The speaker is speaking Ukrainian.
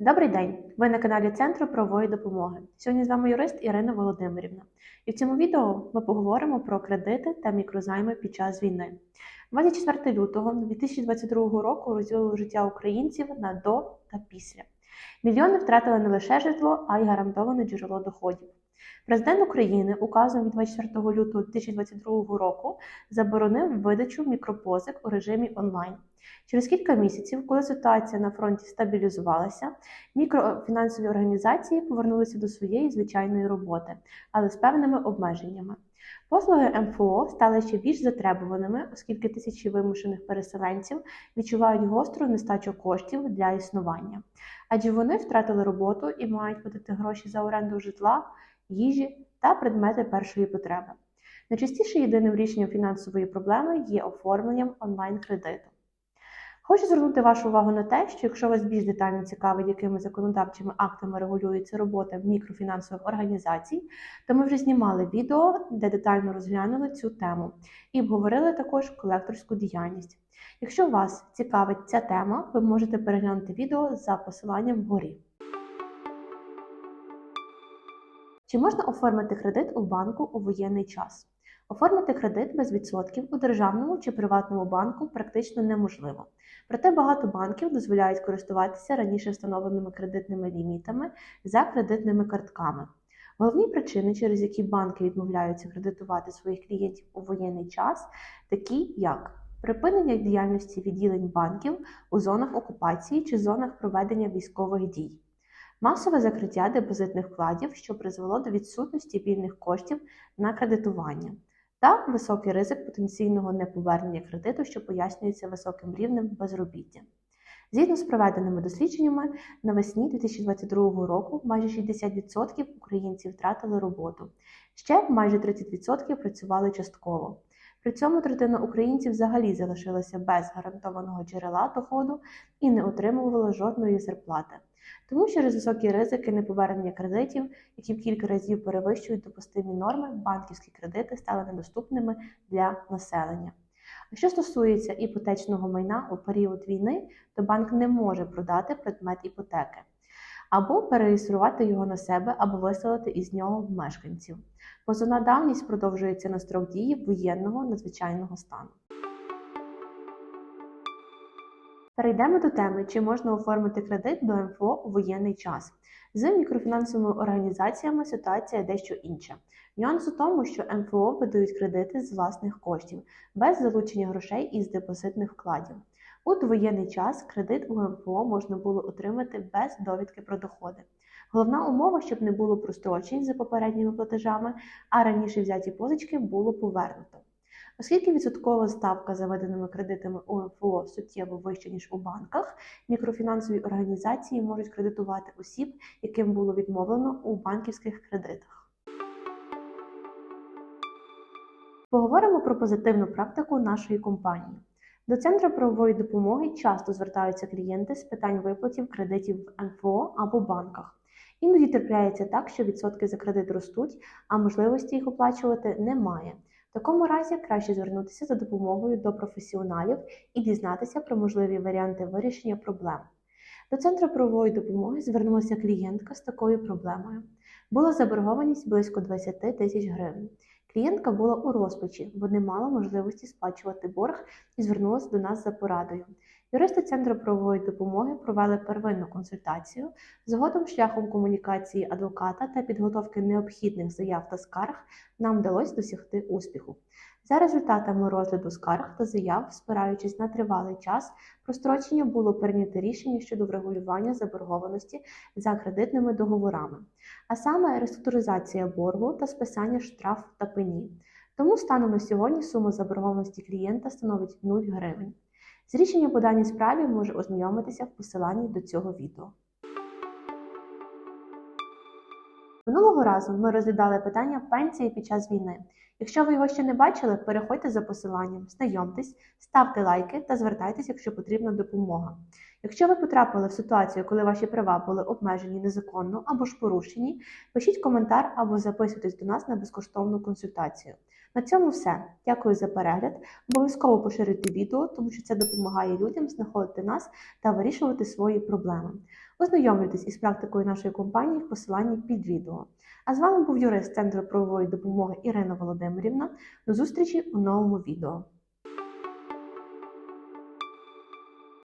Добрий день! Ви на каналі Центру правової допомоги. Сьогодні з вами юрист Ірина Володимирівна. І в цьому відео ми поговоримо про кредити та мікрозайми під час війни. 24 лютого 2022 року розділило життя українців на до та після. Мільйони втратили не лише житло, а й гарантоване джерело доходів. Президент України указом від 24 лютого 2022 року заборонив видачу мікропозик у режимі онлайн. Через кілька місяців, коли ситуація на фронті стабілізувалася, мікрофінансові організації повернулися до своєї звичайної роботи, але з певними обмеженнями. Послуги МФО стали ще більш затребуваними, оскільки тисячі вимушених переселенців відчувають гостру нестачу коштів для існування, адже вони втратили роботу і мають платити гроші за оренду житла, їжі та предмети першої потреби. Найчастіше єдиним рішенням фінансової проблеми є оформленням онлайн-кредиту. Хочу звернути вашу увагу на те, що якщо вас більш детально цікавить, якими законодавчими актами регулюється робота мікрофінансових організацій, то ми вже знімали відео, де детально розглянули цю тему і обговорили також колекторську діяльність. Якщо вас цікавить ця тема, ви можете переглянути відео за посиланням вгорі. Чи можна оформити кредит у банку у воєнний час? Оформити кредит без відсотків у державному чи приватному банку практично неможливо. Проте багато банків дозволяють користуватися раніше встановленими кредитними лімітами за кредитними картками. Головні причини, через які банки відмовляються кредитувати своїх клієнтів у воєнний час, такі як припинення діяльності відділень банків у зонах окупації чи зонах проведення військових дій, масове закриття депозитних вкладів, що призвело до відсутності вільних коштів на кредитування та високий ризик потенційного неповернення кредиту, що пояснюється високим рівнем безробіття. Згідно з проведеними дослідженнями, навесні 2022 року майже 60% українців втратили роботу, ще майже 30% працювали частково. При цьому третина українців взагалі залишилася без гарантованого джерела доходу і не отримувала жодної зарплати. Тому через високі ризики неповернення кредитів, які в кілька разів перевищують допустимі норми, банківські кредити стали недоступними для населення. Що стосується іпотечного майна у період війни, то банк не може продати предмет іпотеки або перереєструвати його на себе, або виселити із нього мешканців. Позовна давність продовжується на строк дії воєнного надзвичайного стану. Перейдемо до теми, чи можна оформити кредит до МФО у воєнний час. З мікрофінансовими організаціями ситуація дещо інша. Нюанс у тому, що МФО видають кредити з власних коштів, без залучення грошей із депозитних вкладів. У довоєнний час кредит у МФО можна було отримати без довідки про доходи. Головна умова, щоб не було прострочень за попередніми платежами, а раніше взяті позички було повернуто. Оскільки відсоткова ставка за виданими кредитами у МФО суттєво вища, ніж у банках, мікрофінансові організації можуть кредитувати осіб, яким було відмовлено у банківських кредитах. Поговоримо про позитивну практику нашої компанії. До Центру правової допомоги часто звертаються клієнти з питань виплатів кредитів в МФО або банках. Іноді трапляється так, що відсотки за кредит ростуть, а можливості їх оплачувати немає. В такому разі краще звернутися за допомогою до професіоналів і дізнатися про можливі варіанти вирішення проблем. До Центру правової допомоги звернулася клієнтка з такою проблемою. Була заборгованість близько 20 тисяч гривень. Клієнтка була у розпачі, бо не мала можливості сплачувати борг і звернулася до нас за порадою. Юристи Центру правової допомоги провели первинну консультацію. Згодом, шляхом комунікації адвоката та підготовки необхідних заяв та скарг нам вдалося досягти успіху. За результатами розгляду скарг та заяв, спираючись на тривалий час, прострочення було прийнято рішення щодо врегулювання заборгованості за кредитними договорами, а саме реструктуризація боргу та списання штраф та пені. Тому станом на сьогодні сума заборгованості клієнта становить 0 гривень. З рішенням по даній справі може ознайомитися в посиланні до цього відео. Минулого разу ми розглядали питання пенсії під час війни. Якщо ви його ще не бачили, переходьте за посиланням, знайомтесь, ставте лайки та звертайтеся, якщо потрібна допомога. Якщо ви потрапили в ситуацію, коли ваші права були обмежені незаконно або ж порушені, пишіть коментар або записуйтесь до нас на безкоштовну консультацію. На цьому все. Дякую за перегляд. Обов'язково поширюйте відео, тому що це допомагає людям знаходити нас та вирішувати свої проблеми. Ознайомлюйтесь із практикою нашої компанії в посиланні під відео. А з вами був юрист Центру правової допомоги Ірина Володимирівна. До зустрічі у новому відео.